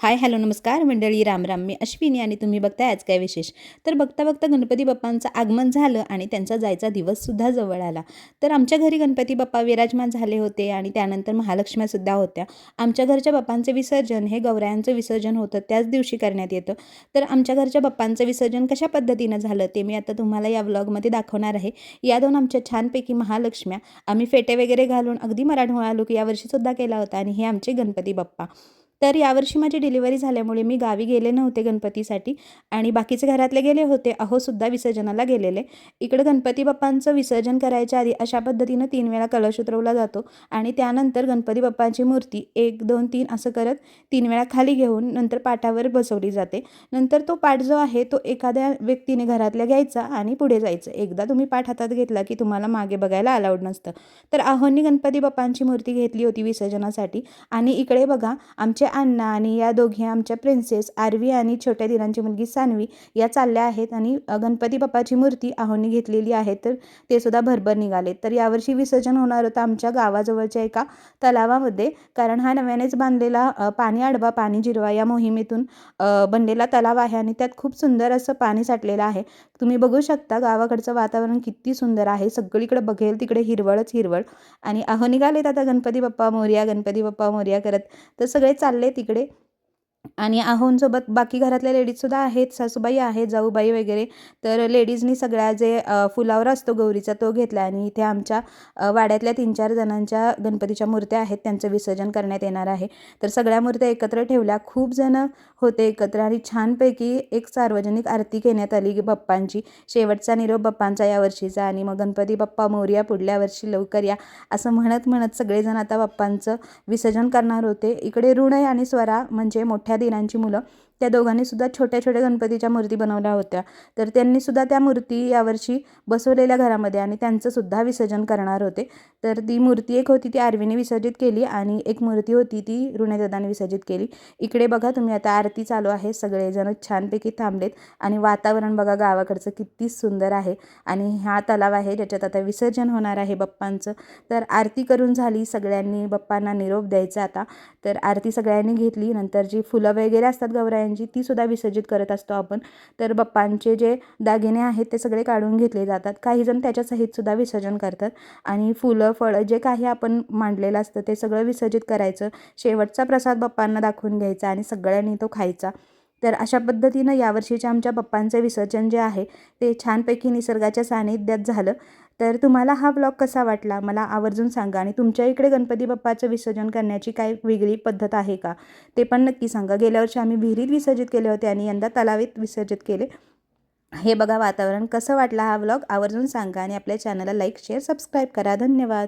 Hi hello नमस्कार. मंडळी राम राम. मी अश्विनी आणि तुम्ही बघताय आज काय विशेष? तर बघता बघता गणपती बाप्पांचं आगमन झालं आणि त्यांचा जायचा दिवससुद्धा जवळ आला. तर आमच्या घरी गणपती बाप्पा विराजमान झाले होते आणि त्यानंतर महालक्ष्म्यासुद्धा होत्या. आमच्या घरच्या बाप्पांचे विसर्जन हे गौरायांचं विसर्जन होतं त्याच दिवशी करण्यात येतं. तर आमच्या घरच्या बाप्पांचं विसर्जन कशा पद्धतीनं झालं ते मी आता तुम्हाला या व्लॉगमध्ये दाखवणार आहे. या दोन आमच्या छानपैकी महालक्ष्म्या आम्ही फेटे वगैरे घालून अगदी मराठमोळा लुक यावर्षीसुद्धा केला होता आणि हे आमचे गणपती बाप्पा. तर यावर्षी माझी डिलिव्हरी झाल्यामुळे मी गावी गेले नव्हते गणपतीसाठी आणि बाकीचे घरातले गेले होते. अहोसुद्धा विसर्जनाला गेलेले. इकडं गणपती बाप्पांचं विसर्जन करायच्या आधी अशा पद्धतीनं तीन वेळा कलश उतरवला जातो आणि त्यानंतर गणपती बाप्पांची मूर्ती एक दोन तीन असं करत तीन वेळा खाली घेऊन नंतर पाटावर बसवली जाते. नंतर तो पाठ जो आहे तो एखाद्या व्यक्तीने घरातल्या घ्यायचा आणि पुढे जायचं. एकदा तुम्ही पाठ हातात घेतला की तुम्हाला मागे बघायला अलाउड नसतं. तर आहोंनी गणपती बाप्पांची मूर्ती घेतली होती विसर्जनासाठी. आणि इकडे बघा आमचे अण्णा आणि या दोघी आमच्या प्रिन्सेस आरवी आणि छोट्या दिरांची मुलगी सानवी या चालल्या आहेत आणि गणपती बाप्पाची मूर्ती आहोनी घेतलेली आहे तर ते सुद्धा भरभर निघाले तर यावर्षी विसर्जन होणार होतं आमच्या गावाजवळच्या एका तलावामध्ये कारण हा नव्यानेच बांधलेला पाणी आडवा पाणी जिरवा या मोहिमेतून बनलेला तलाव आहे आणि त्यात खूप सुंदर असं पाणी साठलेलं आहे. तुम्ही बघू शकता गावाकडचं वातावरण किती सुंदर आहे. सगळीकडे बघेल तिकडे हिरवळच हिरवळ. आणि अहो निघालेत आता गणपती बाप्पा मोर्या गणपती बाप्पा मोर्या करत. तर सगळे चालले तिकडे. आणि आहोंसोबत बाकी घरातल्या लेडीजसुद्धा आहेत सासूबाई आहेत जाऊबाई वगैरे. तर लेडीजनी सगळ्या जे फुलावर असतो गौरीचा तो घेतला आणि इथे आमच्या वाड्यातल्या तीन चार जणांच्या गणपतीच्या मूर्त्या आहेत त्यांचं विसर्जन करण्यात येणार आहे. तर सगळ्या मूर्त्या एकत्र ठेवल्या. खूप जणं होते एकत्र आणि छानपैकी एक सार्वजनिक आरती घेण्यात आली बाप्पांची. शेवटचा निरोप बाप्पांचा या वर्षीचा आणि मग गणपती बाप्पा मोर्या पुढल्या वर्षी लवकर या. असं म्हणत म्हणत सगळेजण आता बाप्पांचं विसर्जन करणार होते. इकडे ऋणय आणि स्वरा म्हणजे मोठ्या दिरांची मुलं त्या दोघांनी सुद्धा छोट्या छोट्या गणपतीच्या मूर्ती बनवल्या होत्या. तर त्यांनी सुद्धा त्या मूर्ती यावर्षी बसवलेल्या घरामध्ये आणि त्यांचं सुद्धा विसर्जन करणार होते. तर ती मूर्ती एक होती ती आरवीने विसर्जित केली आणि एक मूर्ती होती ती ऋणयदादाने विसर्जित केली. इकडे बघा तुम्ही आता आरती चालू आहे. सगळेजण छानपैकी थांबलेत आणि वातावरण बघा गावाकडचं किती सुंदर आहे आणि हा तलाव आहे ज्याच्यात आता विसर्जन होणार आहे बाप्पांचं. तर आरती करून झाली सगळ्यांनी बाप्पांना निरोप द्यायचा आता. तर आरती सगळ्यांनी घेतली. नंतर जी फुलं वगैरे असतात गौराय ती सुद्धा विसर्जित करत असतो आपण. तर बाप्पांचे जे दागिने आहेत ते सगळे काढून घेतले जातात. काही जण सुद्धा विसर्जन करतात. आणि फुलं फळं जे काही आपण मांडलेलं असतं ते सगळं विसर्जित करायचं. शेवटचा प्रसाद बाप्पांना दाखवून घ्यायचा आणि सगळ्यांनी तो खायचा. तर अशा पद्धतीनं यावर्षीच्या आमच्या पप्पांचं विसर्जन जे आहे ते छानपैकी निसर्गाच्या सानिध्यात झालं. तर तुम्हाला हा ब्लॉग कसा वाटला? मला आवर्जून सांगा आणि तुमच्या इकडे गणपती बाप्पाचं विसर्जन करण्याची काय वेगळी पद्धत आहे का? ते पण नक्की सांगा. गेल्या वर्षी आम्ही विहिरीत विसर्जित केले होते आणि यंदा तलावीत विसर्जित केले. हे बघा वातावरण कसं वाटलं हा ब्लॉग आवर्जून सांगा आणि आपल्या चॅनलला लाईक शेअर सबस्क्राईब करा. धन्यवाद.